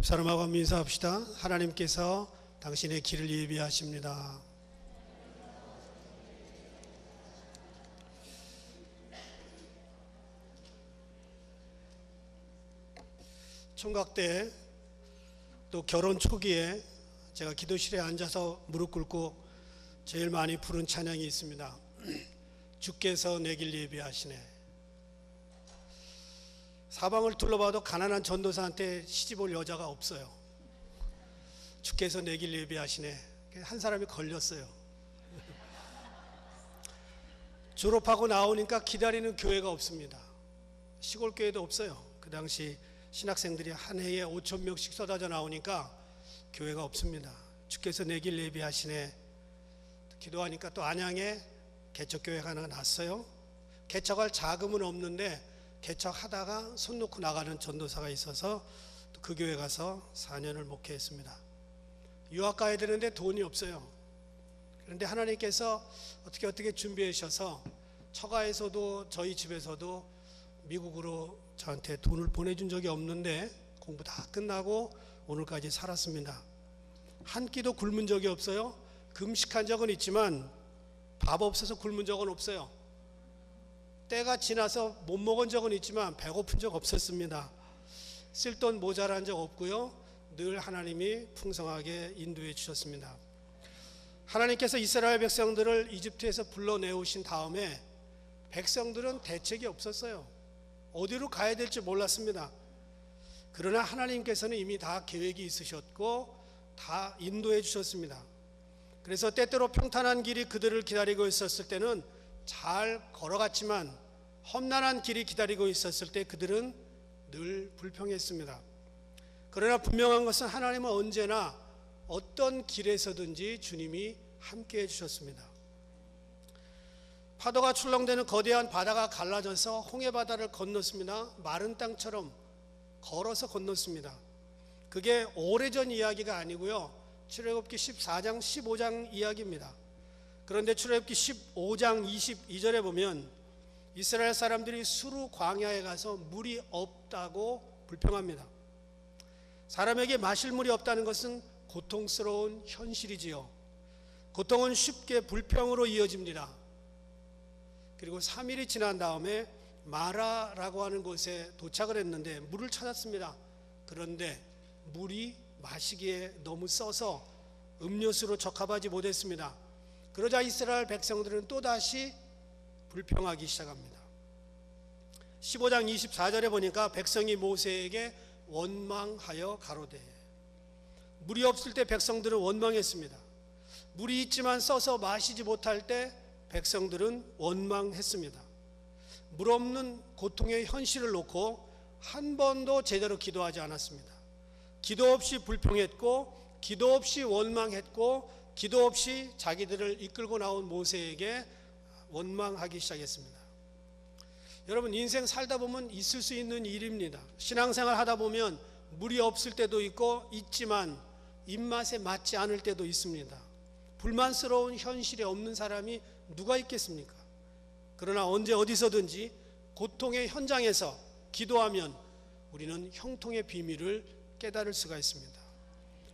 옆 사람하고 한번 인사합시다. 하나님께서 당신의 길을 예비하십니다. 총각 때 또 결혼 초기에 제가 기도실에 앉아서 무릎 꿇고 제일 많이 부른 찬양이 있습니다. 주께서 내 길 예비하시네. 사방을 둘러봐도 가난한 전도사한테 시집 올 여자가 없어요. 주께서 내길 예비하시네. 한 사람이 걸렸어요. 졸업하고 나오니까 기다리는 교회가 없습니다. 시골 교회도 없어요. 그 당시 신학생들이 한 해에 5천 명씩 쏟아져 나오니까 교회가 없습니다. 주께서 내길 예비하시네. 기도하니까 또 안양에 개척교회가 하나 났어요. 개척할 자금은 없는데 개척하다가 손 놓고 나가는 전도사가 있어서 그 교회 가서 4년을 목회했습니다. 유학 가야 되는데 돈이 없어요. 그런데 하나님께서 어떻게 어떻게 준비해 주셔서 처가에서도 저희 집에서도 미국으로 저한테 돈을 보내준 적이 없는데 공부 다 끝나고 오늘까지 살았습니다. 한 끼도 굶은 적이 없어요. 금식한 적은 있지만 밥 없어서 굶은 적은 없어요. 때가 지나서 못 먹은 적은 있지만 배고픈 적 없었습니다. 쓸 돈 모자란 적 없고요. 늘 하나님이 풍성하게 인도해 주셨습니다. 하나님께서 이스라엘 백성들을 이집트에서 불러내오신 다음에 백성들은 대책이 없었어요. 어디로 가야 될지 몰랐습니다. 그러나 하나님께서는 이미 다 계획이 있으셨고 다 인도해 주셨습니다. 그래서 때때로 평탄한 길이 그들을 기다리고 있었을 때는 잘 걸어갔지만 험난한 길이 기다리고 있었을 때 그들은 늘 불평했습니다. 그러나 분명한 것은 하나님은 언제나 어떤 길에서든지 주님이 함께 해주셨습니다. 파도가 출렁대는 거대한 바다가 갈라져서 홍해 바다를 건넜습니다. 마른 땅처럼 걸어서 건넜습니다. 그게 오래전 이야기가 아니고요. 출애굽기 14장 15장 이야기입니다. 그런데 출애굽기 15장 22절에 보면 이스라엘 사람들이 수루 광야에 가서 물이 없다고 불평합니다. 사람에게 마실 물이 없다는 것은 고통스러운 현실이지요. 고통은 쉽게 불평으로 이어집니다. 그리고 3일이 지난 다음에 마라라고 하는 곳에 도착을 했는데 물을 찾았습니다. 그런데 물이 마시기에 너무 써서 음료수로 적합하지 못했습니다. 그러자 이스라엘 백성들은 또다시 불평하기 시작합니다. 15장 24절에 보니까 백성이 모세에게 원망하여 가로되 물이 없을 때 백성들은 원망했습니다. 물이 있지만 써서 마시지 못할 때 백성들은 원망했습니다. 물 없는 고통의 현실을 놓고 한 번도 제대로 기도하지 않았습니다. 기도 없이 불평했고, 기도 없이 원망했고, 기도 없이 자기들을 이끌고 나온 모세에게 원망하기 시작했습니다. 여러분, 인생 살다 보면 있을 수 있는 일입니다. 신앙생활 하다 보면 물이 없을 때도 있고, 있지만 입맛에 맞지 않을 때도 있습니다. 불만스러운 현실에 없는 사람이 누가 있겠습니까? 그러나 언제 어디서든지 고통의 현장에서 기도하면 우리는 형통의 비밀을 깨달을 수가 있습니다.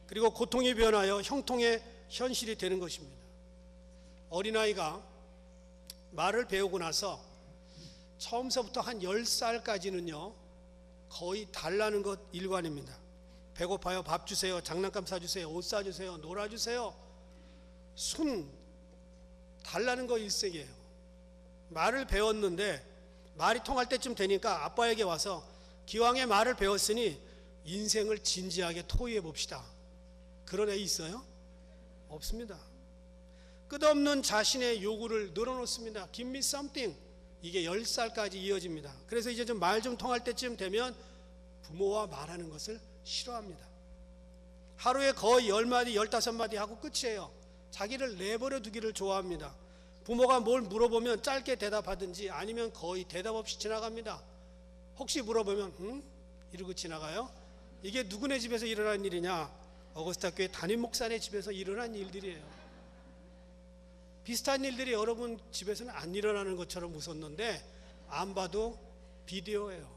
그리고 고통이 변하여 형통의 현실이 되는 것입니다. 어린아이가 말을 배우고 나서 처음서부터 한 10살까지는요, 거의 달라는 것 일관입니다. 배고파요, 밥 주세요, 장난감 사주세요, 옷 사주세요, 놀아주세요. 순, 달라는 거 일색이에요. 말을 배웠는데, 말이 통할 때쯤 되니까 아빠에게 와서 기왕에 말을 배웠으니 인생을 진지하게 토의해 봅시다. 그런 애 있어요? 없습니다. 끝없는 자신의 요구를 늘어놓습니다. Give me something. 이게 10살까지 이어집니다. 그래서 이제 좀말좀 통할 때쯤 되면 부모와 말하는 것을 싫어합니다. 하루에 거의 10마디, 15마디 하고 끝이에요. 자기를 내버려 두기를 좋아합니다. 부모가 뭘 물어보면 짧게 대답하든지 아니면 거의 대답 없이 지나갑니다. 혹시 물어보면, 응? 이러고 지나가요? 이게 누구네 집에서 일어난 일이냐? 어거스타 교회 담임 목사네 집에서 일어난 일들이에요. 비슷한 일들이 여러분 집에서는 안 일어나는 것처럼 웃었는데 안 봐도 비디오예요.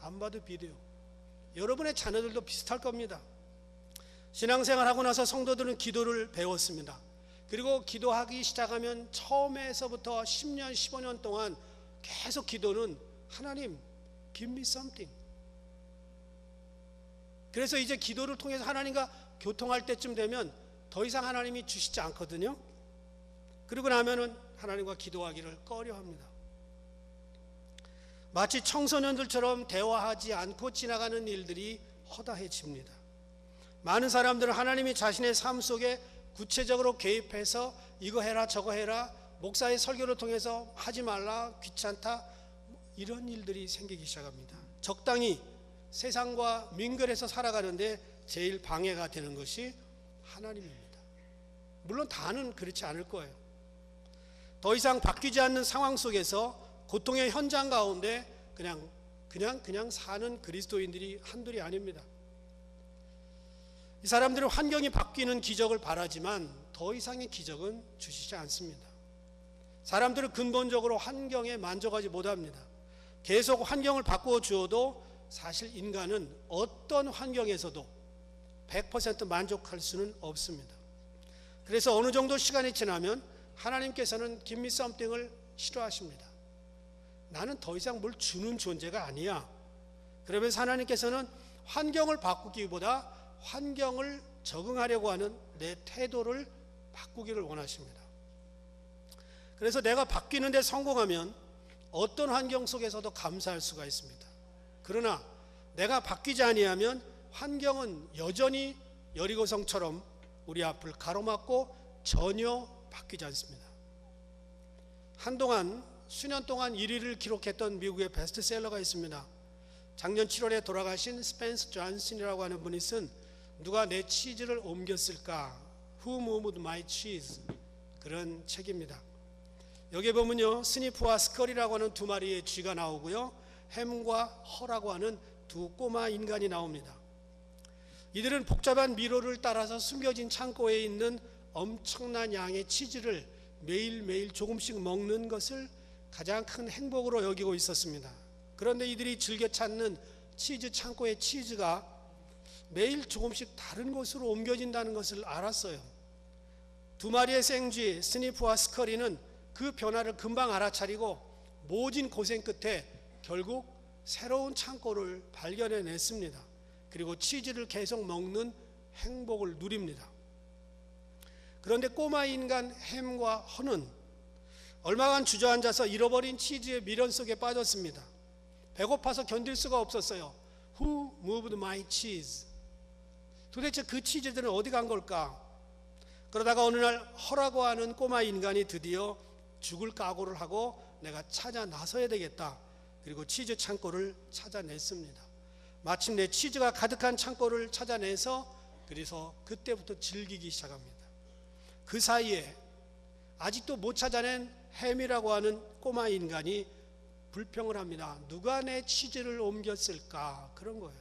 안 봐도 비디오. 여러분의 자녀들도 비슷할 겁니다. 신앙생활 하고 나서 성도들은 기도를 배웠습니다. 그리고 기도하기 시작하면 처음에서부터 10년, 15년 동안 계속 기도는 하나님, give me something. 그래서 이제 기도를 통해서 하나님과 교통할 때쯤 되면 더 이상 하나님이 주시지 않거든요. 그리고 나면은 하나님과 기도하기를 꺼려 합니다. 마치 청소년들처럼 대화하지 않고 지나가는 일들이 허다해집니다. 많은 사람들은 하나님이 자신의 삶 속에 구체적으로 개입해서 이거 해라 저거 해라 목사의 설교를 통해서 하지 말라 귀찮다 이런 일들이 생기기 시작합니다. 적당히 세상과 민결해서 살아가는데 제일 방해가 되는 것이 하나님입니다. 물론 다는 그렇지 않을 거예요. 더 이상 바뀌지 않는 상황 속에서 고통의 현장 가운데 그냥 그냥 그냥 사는 그리스도인들이 한둘이 아닙니다. 이 사람들은 환경이 바뀌는 기적을 바라지만 더 이상의 기적은 주시지 않습니다. 사람들은 근본적으로 환경에 만족하지 못합니다. 계속 환경을 바꾸어 주어도 사실 인간은 어떤 환경에서도 100% 만족할 수는 없습니다. 그래서 어느 정도 시간이 지나면 하나님께서는 김미 썸띵을 싫어하십니다. 나는 더 이상 뭘 주는 존재가 아니야. 그러면서 하나님께서는 환경을 바꾸기보다 환경을 적응하려고 하는 내 태도를 바꾸기를 원하십니다. 그래서 내가 바뀌는데 성공하면 어떤 환경 속에서도 감사할 수가 있습니다. 그러나 내가 바뀌지 아니하면 환경은 여전히 여리고성처럼 우리 앞을 가로막고 전혀 바뀌지 않습니다. 한동안 수년 동안 1위를 기록했던 미국의 베스트셀러가 있습니다. 작년 7월에 돌아가신 스펜스 존슨이라고 하는 분이 쓴 누가 내 치즈를 옮겼을까? Who moved my cheese? 그런 책입니다. 여기에 보면요. 스니프와 스컬이라고 하는 두 마리의 쥐가 나오고요. 햄과 허라고 하는 두 꼬마 인간이 나옵니다. 이들은 복잡한 미로를 따라서 숨겨진 창고에 있는 엄청난 양의 치즈를 매일매일 조금씩 먹는 것을 가장 큰 행복으로 여기고 있었습니다. 그런데 이들이 즐겨 찾는 치즈 창고의 치즈가 매일 조금씩 다른 곳으로 옮겨진다는 것을 알았어요. 두 마리의 생쥐 스니프와 스커리는 그 변화를 금방 알아차리고 모진 고생 끝에 결국 새로운 창고를 발견해냈습니다. 그리고 치즈를 계속 먹는 행복을 누립니다. 그런데 꼬마 인간 햄과 허는 얼마간 주저앉아서 잃어버린 치즈의 미련 속에 빠졌습니다. 배고파서 견딜 수가 없었어요. Who moved my cheese? 도대체 그 치즈들은 어디 간 걸까? 그러다가 어느 날 허라고 하는 꼬마 인간이 드디어 죽을 각오를 하고 내가 찾아 나서야 되겠다. 그리고 치즈 창고를 찾아냈습니다. 마침내 치즈가 가득한 창고를 찾아내서 그래서 그때부터 즐기기 시작합니다. 그 사이에 아직도 못 찾아낸 햄이라고 하는 꼬마 인간이 불평을 합니다. 누가 내 치즈를 옮겼을까? 그런 거예요.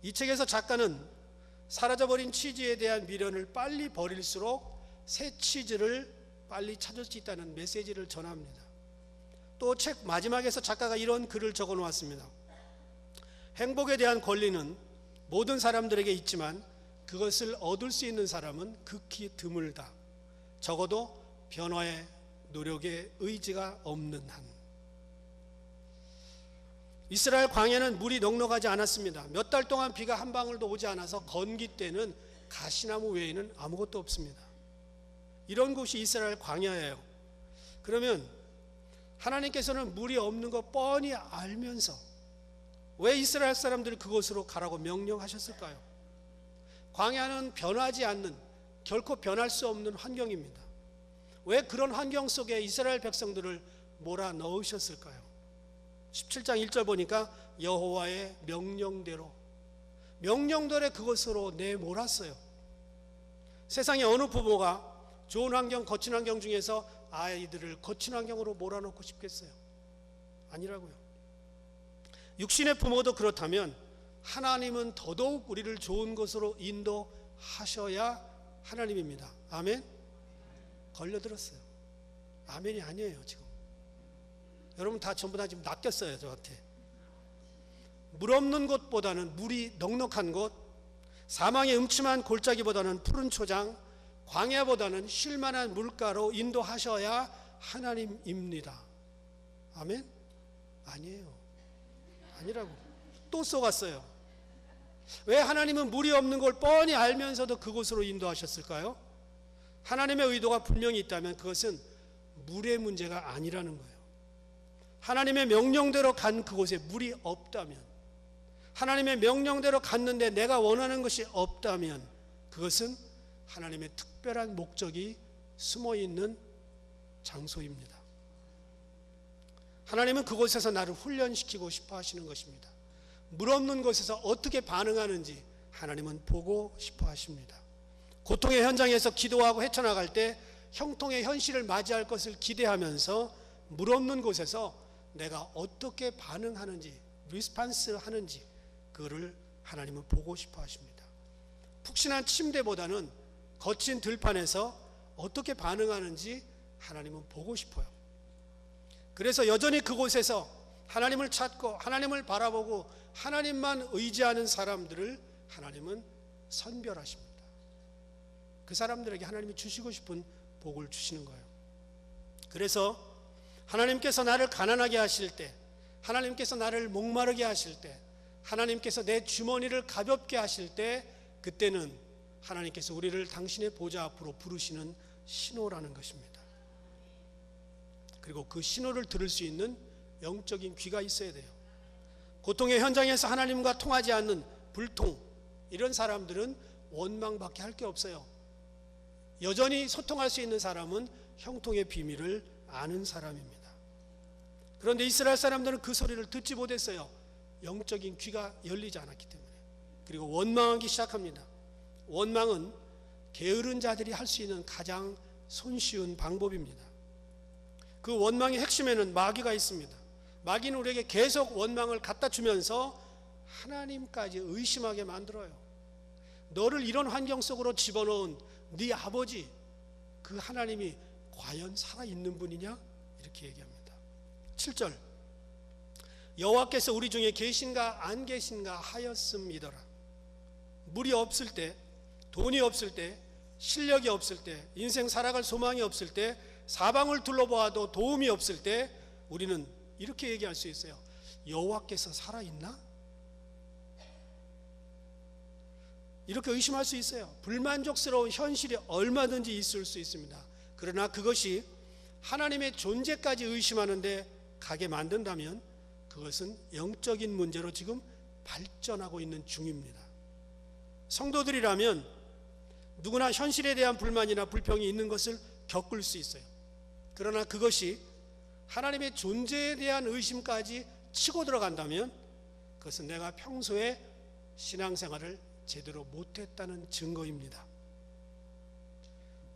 이 책에서 작가는 사라져버린 치즈에 대한 미련을 빨리 버릴수록 새 치즈를 빨리 찾을 수 있다는 메시지를 전합니다. 또 책 마지막에서 작가가 이런 글을 적어 놓았습니다. 행복에 대한 권리는 모든 사람들에게 있지만 그것을 얻을 수 있는 사람은 극히 드물다. 적어도 변화의 노력에 의지가 없는 한. 이스라엘 광야는 물이 넉넉하지 않았습니다. 몇 달 동안 비가 한 방울도 오지 않아서 건기 때는 가시나무 외에는 아무것도 없습니다. 이런 곳이 이스라엘 광야예요. 그러면 하나님께서는 물이 없는 거 뻔히 알면서 왜 이스라엘 사람들을 그곳으로 가라고 명령하셨을까요? 광야는 변하지 않는 결코 변할 수 없는 환경입니다. 왜 그런 환경 속에 이스라엘 백성들을 몰아 넣으셨을까요? 17장 1절 보니까 여호와의 명령대로 명령대로 그것으로 내몰았어요. 세상에 어느 부모가 좋은 환경, 거친 환경 중에서 아이들을 거친 환경으로 몰아넣고 싶겠어요? 아니라고요. 육신의 부모도 그렇다면 하나님은 더더욱 우리를 좋은 것으로 인도하셔야 하나님입니다. 아멘? 걸려들었어요. 아멘이 아니에요, 지금. 여러분 다 전부 다 지금 낚였어요, 저한테. 물 없는 곳보다는 물이 넉넉한 곳, 사망의 음침한 골짜기보다는 푸른 초장, 광야보다는 쉴만한 물가로 인도하셔야 하나님입니다. 아멘? 아니에요. 아니라고. 또 속았어요. 왜 하나님은 물이 없는 걸 뻔히 알면서도 그곳으로 인도하셨을까요? 하나님의 의도가 분명히 있다면 그것은 물의 문제가 아니라는 거예요. 하나님의 명령대로 간 그곳에 물이 없다면, 하나님의 명령대로 갔는데 내가 원하는 것이 없다면, 그것은 하나님의 특 별한 목적이 숨어 있는 장소입니다. 하나님은 그곳에서 나를 훈련시키고 싶어 하시는 것입니다. 물 없는 곳에서 어떻게 반응하는지 하나님은 보고 싶어 하십니다. 고통의 현장에서 기도하고 헤쳐나갈 때 형통의 현실을 맞이할 것을 기대하면서 물 없는 곳에서 내가 어떻게 반응하는지, 리스판스 하는지, 그거를 하나님은 보고 싶어 하십니다. 푹신한 침대보다는 거친 들판에서 어떻게 반응하는지 하나님은 보고 싶어요. 그래서 여전히 그곳에서 하나님을 찾고 하나님을 바라보고 하나님만 의지하는 사람들을 하나님은 선별하십니다. 그 사람들에게 하나님이 주시고 싶은 복을 주시는 거예요. 그래서 하나님께서 나를 가난하게 하실 때, 하나님께서 나를 목마르게 하실 때, 하나님께서 내 주머니를 가볍게 하실 때, 그때는 하나님께서 우리를 당신의 보좌 앞으로 부르시는 신호라는 것입니다. 그리고 그 신호를 들을 수 있는 영적인 귀가 있어야 돼요. 고통의 현장에서 하나님과 통하지 않는 불통, 이런 사람들은 원망밖에 할 게 없어요. 여전히 소통할 수 있는 사람은 형통의 비밀을 아는 사람입니다. 그런데 이스라엘 사람들은 그 소리를 듣지 못했어요. 영적인 귀가 열리지 않았기 때문에. 그리고 원망하기 시작합니다. 원망은 게으른 자들이 할 수 있는 가장 손쉬운 방법입니다. 그 원망의 핵심에는 마귀가 있습니다. 마귀는 우리에게 계속 원망을 갖다 주면서 하나님까지 의심하게 만들어요. 너를 이런 환경 속으로 집어넣은 네 아버지 그 하나님이 과연 살아 있는 분이냐? 이렇게 얘기합니다. 7절. 여호와께서 우리 중에 계신가 안 계신가 하였음이더라. 물이 없을 때, 돈이 없을 때, 실력이 없을 때, 인생 살아갈 소망이 없을 때, 사방을 둘러보아도 도움이 없을 때 우리는 이렇게 얘기할 수 있어요. 여호와께서 살아 있나? 이렇게 의심할 수 있어요. 불만족스러운 현실이 얼마든지 있을 수 있습니다. 그러나 그것이 하나님의 존재까지 의심하는데 가게 만든다면 그것은 영적인 문제로 지금 발전하고 있는 중입니다. 성도들이라면 누구나 현실에 대한 불만이나 불평이 있는 것을 겪을 수 있어요. 그러나 그것이 하나님의 존재에 대한 의심까지 치고 들어간다면 그것은 내가 평소에 신앙생활을 제대로 못했다는 증거입니다.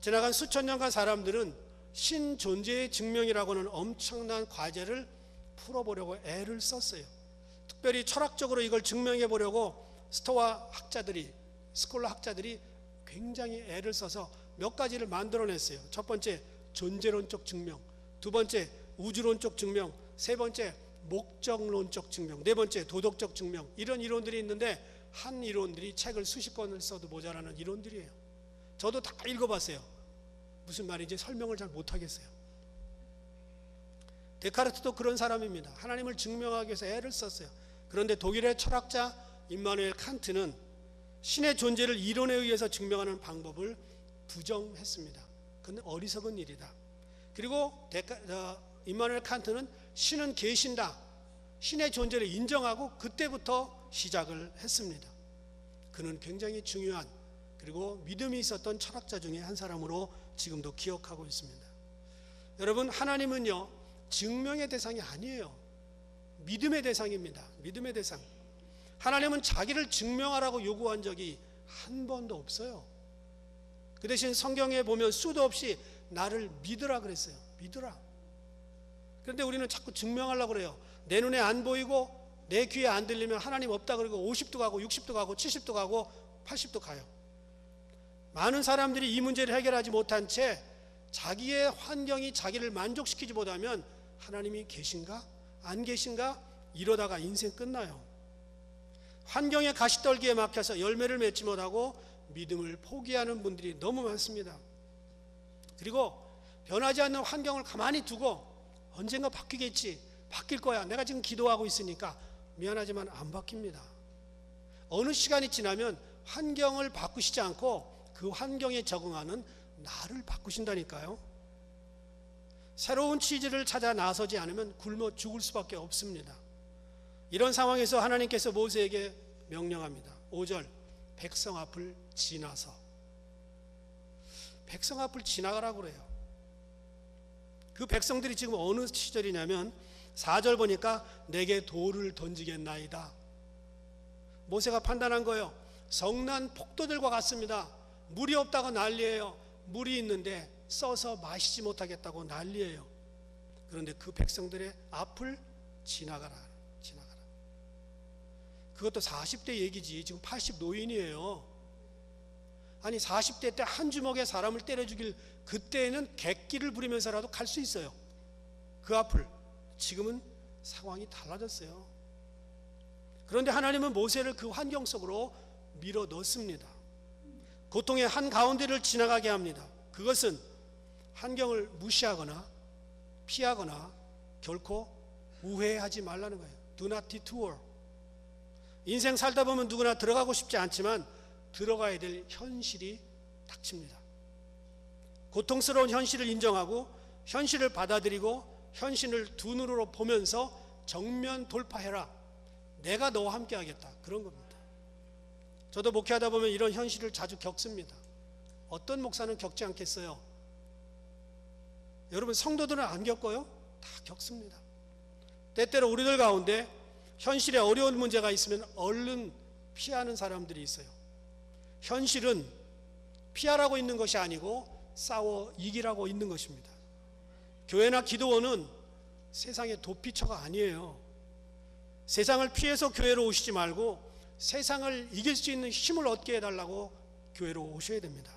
지나간 수천 년간 사람들은 신 존재의 증명이라고는 엄청난 과제를 풀어보려고 애를 썼어요. 특별히 철학적으로 이걸 증명해 보려고 스토아 학자들이 스콜라 학자들이 굉장히 애를 써서 몇 가지를 만들어냈어요. 첫 번째 존재론적 증명, 두 번째 우주론적 증명, 세 번째 목적론적 증명, 네 번째 도덕적 증명 이런 이론들이 있는데 한 이론들이 책을 수십 권을 써도 모자라는 이론들이에요. 저도 다 읽어봤어요. 무슨 말인지 설명을 잘 못하겠어요. 데카르트도 그런 사람입니다. 하나님을 증명하기 위해서 애를 썼어요. 그런데 독일의 철학자 임마누엘 칸트는 신의 존재를 이론에 의해서 증명하는 방법을 부정했습니다. 그건 어리석은 일이다. 그리고 어, 임마누엘 칸트는 신은 계신다. 신의 존재를 인정하고 그때부터 시작을 했습니다. 그는 굉장히 중요한 그리고 믿음이 있었던 철학자 중에 한 사람으로 지금도 기억하고 있습니다. 여러분 하나님은요 증명의 대상이 아니에요. 믿음의 대상입니다. 믿음의 대상. 하나님은 자기를 증명하라고 요구한 적이 한 번도 없어요. 그 대신 성경에 보면 수도 없이 나를 믿으라 그랬어요. 믿으라. 그런데 우리는 자꾸 증명하려고 그래요. 내 눈에 안 보이고 내 귀에 안 들리면 하나님 없다 그러고 50도 가고 60도 가고 70도 가고 80도 가요. 많은 사람들이 이 문제를 해결하지 못한 채 자기의 환경이 자기를 만족시키지 못하면 하나님이 계신가? 안 계신가? 이러다가 인생 끝나요. 환경의 가시떨기에 막혀서 열매를 맺지 못하고 믿음을 포기하는 분들이 너무 많습니다. 그리고 변하지 않는 환경을 가만히 두고 언젠가 바뀌겠지. 바뀔 거야. 내가 지금 기도하고 있으니까 미안하지만 안 바뀝니다. 어느 시간이 지나면 환경을 바꾸시지 않고 그 환경에 적응하는 나를 바꾸신다니까요. 새로운 치즈를 찾아 나서지 않으면 굶어 죽을 수밖에 없습니다. 이런 상황에서 하나님께서 모세에게 명령합니다. 5절 백성 앞을 지나서 백성 앞을 지나가라고 그래요. 그 백성들이 지금 어느 시절이냐면 4절 보니까 내게 돌을 던지겠나이다. 모세가 판단한 거예요. 성난 폭도들과 같습니다. 물이 없다고 난리예요. 물이 있는데 써서 마시지 못하겠다고 난리예요. 그런데 그 백성들의 앞을 지나가라. 그것도 40대 얘기지. 지금 80 노인이에요. 아니 40대 때 한 주먹에 사람을 때려 죽일 그때는 객기를 부리면서라도 갈 수 있어요. 그 앞을 지금은 상황이 달라졌어요. 그런데 하나님은 모세를 그 환경 속으로 밀어 넣습니다. 고통의 한 가운데를 지나가게 합니다. 그것은 환경을 무시하거나 피하거나 결코 우회하지 말라는 거예요. Do not detour. 인생 살다 보면 누구나 들어가고 싶지 않지만 들어가야 될 현실이 닥칩니다. 고통스러운 현실을 인정하고 현실을 받아들이고 현실을 두 눈으로 보면서 정면 돌파해라. 내가 너와 함께 하겠다. 그런 겁니다. 저도 목회하다 보면 이런 현실을 자주 겪습니다. 어떤 목사는 겪지 않겠어요? 여러분 성도들은 안 겪어요? 다 겪습니다. 때때로 우리들 가운데 현실에 어려운 문제가 있으면 얼른 피하는 사람들이 있어요. 현실은 피하라고 있는 것이 아니고 싸워 이기라고 있는 것입니다. 교회나 기도원은 세상의 도피처가 아니에요. 세상을 피해서 교회로 오시지 말고 세상을 이길 수 있는 힘을 얻게 해달라고 교회로 오셔야 됩니다.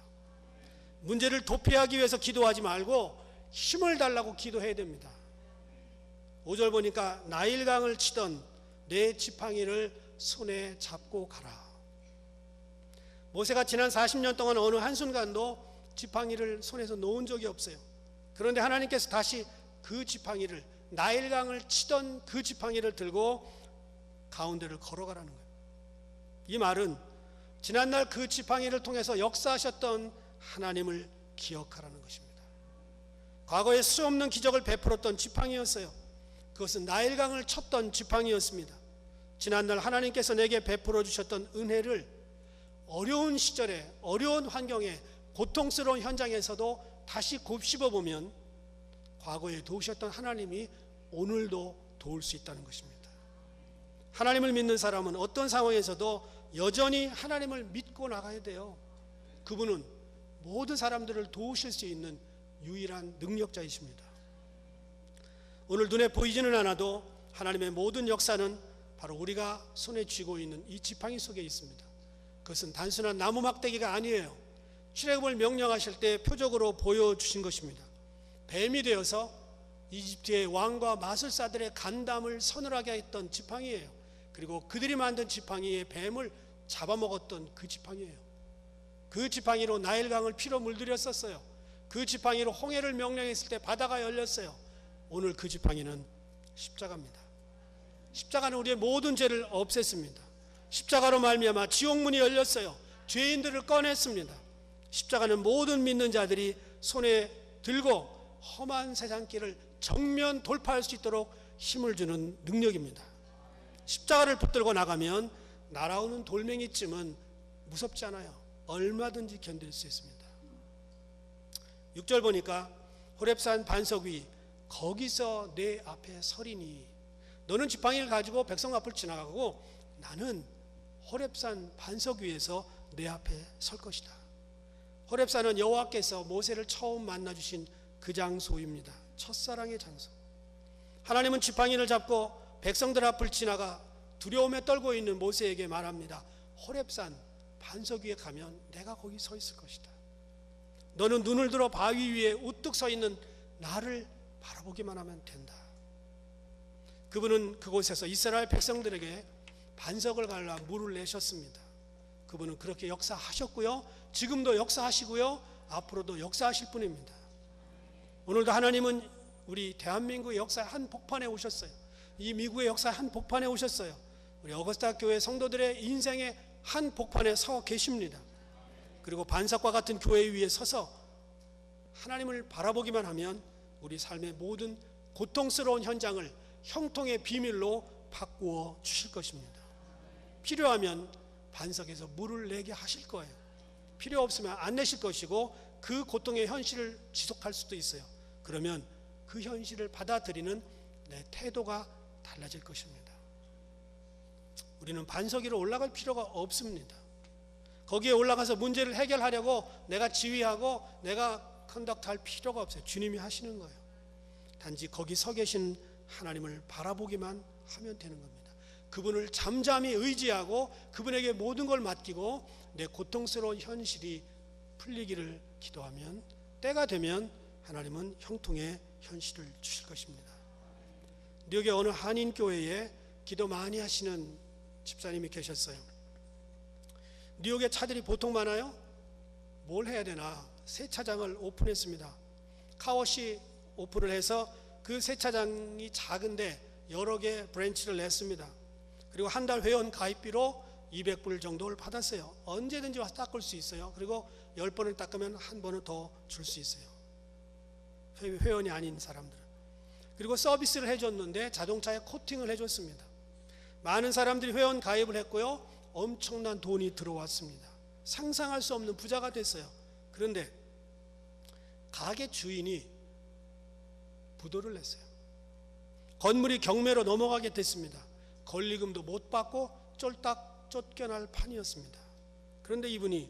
문제를 도피하기 위해서 기도하지 말고 힘을 달라고 기도해야 됩니다. 5절 보니까 나일강을 치던 내 지팡이를 손에 잡고 가라. 모세가 지난 40년 동안 어느 한순간도 지팡이를 손에서 놓은 적이 없어요. 그런데 하나님께서 다시 그 지팡이를 나일강을 치던 그 지팡이를 들고 가운데를 걸어가라는 거예요. 이 말은 지난날 그 지팡이를 통해서 역사하셨던 하나님을 기억하라는 것입니다. 과거에 수 없는 기적을 베풀었던 지팡이였어요. 그것은 나일강을 쳤던 지팡이였습니다. 지난날 하나님께서 내게 베풀어 주셨던 은혜를 어려운 시절에 어려운 환경에 고통스러운 현장에서도 다시 곱씹어 보면 과거에 도우셨던 하나님이 오늘도 도울 수 있다는 것입니다. 하나님을 믿는 사람은 어떤 상황에서도 여전히 하나님을 믿고 나가야 돼요. 그분은 모든 사람들을 도우실 수 있는 유일한 능력자이십니다. 오늘 눈에 보이지는 않아도 하나님의 모든 역사는 바로 우리가 손에 쥐고 있는 이 지팡이 속에 있습니다. 그것은 단순한 나무 막대기가 아니에요. 출애굽을 명령하실 때 표적으로 보여주신 것입니다. 뱀이 되어서 이집트의 왕과 마술사들의 간담을 서늘하게 했던 지팡이예요. 그리고 그들이 만든 지팡이에 뱀을 잡아먹었던 그 지팡이예요. 그 지팡이로 나일강을 피로 물들였었어요. 그 지팡이로 홍해를 명령했을 때 바다가 열렸어요. 오늘 그 지팡이는 십자가입니다. 십자가는 우리의 모든 죄를 없앴습니다. 십자가로 말미암아 지옥문이 열렸어요. 죄인들을 꺼냈습니다. 십자가는 모든 믿는 자들이 손에 들고 험한 세상길을 정면 돌파할 수 있도록 힘을 주는 능력입니다. 십자가를 붙들고 나가면 날아오는 돌멩이쯤은 무섭지 않아요. 얼마든지 견딜 수 있습니다. 6절 보니까 호렙산 반석 위 거기서 내 앞에 서리니 너는 지팡이를 가지고 백성 앞을 지나가고 나는 호렙산 반석 위에서 내 앞에 설 것이다. 호렙산은 여호와께서 모세를 처음 만나 주신 그 장소입니다. 첫사랑의 장소. 하나님은 지팡이를 잡고 백성들 앞을 지나가 두려움에 떨고 있는 모세에게 말합니다. 호렙산 반석 위에 가면 내가 거기 서 있을 것이다. 너는 눈을 들어 바위 위에 우뚝 서 있는 나를 바라보기만 하면 된다. 그분은 그곳에서 이스라엘 백성들에게 반석을 갈라 물을 내셨습니다. 그분은 그렇게 역사하셨고요. 지금도 역사하시고요. 앞으로도 역사하실 분입니다. 오늘도 하나님은 우리 대한민국의 역사의 한 복판에 오셨어요. 이 미국의 역사의 한 복판에 오셨어요. 우리 어거스타 교회 성도들의 인생의 한 복판에 서 계십니다. 그리고 반석과 같은 교회 위에 서서 하나님을 바라보기만 하면 우리 삶의 모든 고통스러운 현장을 형통의 비밀로 바꾸어 주실 것입니다. 필요하면 반석에서 물을 내게 하실 거예요. 필요 없으면 안 내실 것이고 그 고통의 현실을 지속할 수도 있어요. 그러면 그 현실을 받아들이는 내 태도가 달라질 것입니다. 우리는 반석 위로 올라갈 필요가 없습니다. 거기에 올라가서 문제를 해결하려고 내가 지휘하고 내가 컨덕트할 필요가 없어요. 주님이 하시는 거예요. 단지 거기 서 계신 하나님을 바라보기만 하면 되는 겁니다. 그분을 잠잠히 의지하고 그분에게 모든 걸 맡기고 내 고통스러운 현실이 풀리기를 기도하면 때가 되면 하나님은 형통의 현실을 주실 것입니다. 뉴욕의 어느 한인 교회에 기도 많이 하시는 집사님이 계셨어요. 뉴욕에 차들이 보통 많아요. 뭘 해야 되나? 세차장을 오픈했습니다. 카워시 오픈을 해서 그 세차장이 작은데 여러 개 브랜치를 냈습니다. 그리고 한 달 회원 가입비로 200불 정도를 받았어요. 언제든지 와서 닦을 수 있어요. 그리고 10번을 닦으면 한 번은 더 줄 수 있어요. 회- 회원이 아닌 사람들은. 그리고 서비스를 해줬는데 자동차에 코팅을 해줬습니다. 많은 사람들이 회원 가입을 했고요. 엄청난 돈이 들어왔습니다. 상상할 수 없는 부자가 됐어요. 그런데 가게 주인이 부도를 냈어요. 건물이 경매로 넘어가게 됐습니다. 권리금도 못 받고 쫄딱 쫓겨날 판이었습니다. 그런데 이분이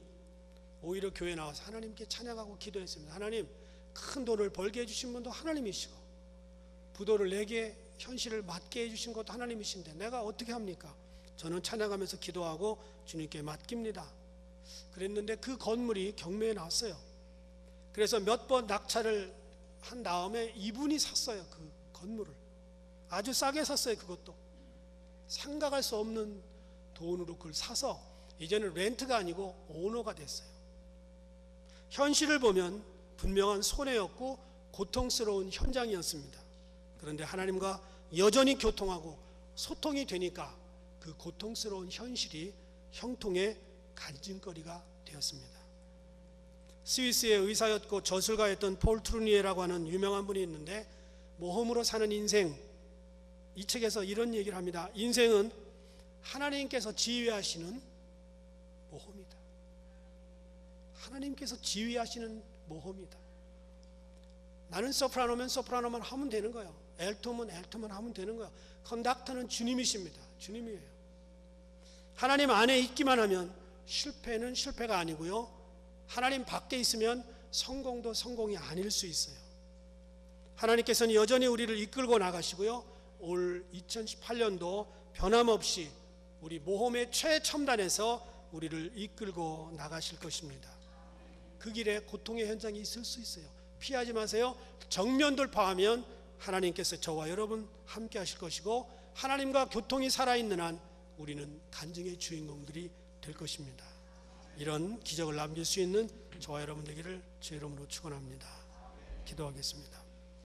오히려 교회 나와서 하나님께 찬양하고 기도했습니다. 하나님, 큰 돈을 벌게 해주신 분도 하나님이시고, 부도를 내게 현실을 맞게 해주신 것도 하나님이신데, 내가 어떻게 합니까? 저는 찬양하면서 기도하고 주님께 맡깁니다. 그랬는데 그 건물이 경매에 나왔어요. 그래서 몇 번 낙찰을 한 다음에 이분이 샀어요. 그 건물을. 아주 싸게 샀어요. 그것도. 생각할 수 없는 돈으로 그걸 사서 이제는 렌트가 아니고 오너가 됐어요. 현실을 보면 분명한 손해였고 고통스러운 현장이었습니다. 그런데 하나님과 여전히 교통하고 소통이 되니까 그 고통스러운 현실이 형통의 간증거리가 되었습니다. 스위스의 의사였고 저술가였던 폴 트루니에라고 하는 유명한 분이 있는데 모험으로 사는 인생 이 책에서 이런 얘기를 합니다. 인생은 하나님께서 지휘하시는 모험이다. 하나님께서 지휘하시는 모험이다. 나는 소프라노면 소프라노만 하면 되는 거예요. 엘토면 엘토만 하면 되는 거예요. 컨닥터는 주님이십니다. 주님이에요. 하나님 안에 있기만 하면 실패는 실패가 아니고요. 하나님 밖에 있으면 성공도 성공이 아닐 수 있어요. 하나님께서는 여전히 우리를 이끌고 나가시고요. 올 2018년도 변함없이 우리 모험의 최첨단에서 우리를 이끌고 나가실 것입니다. 그 길에 고통의 현장이 있을 수 있어요. 피하지 마세요. 정면 돌파하면 하나님께서 저와 여러분 함께 하실 것이고 하나님과 교통이 살아있는 한 우리는 간증의 주인공들이 될 것입니다. 이런 기적을 남길 수 있는 저와 여러분 되기를 주 이름으로 축원합니다. 기도하겠습니다.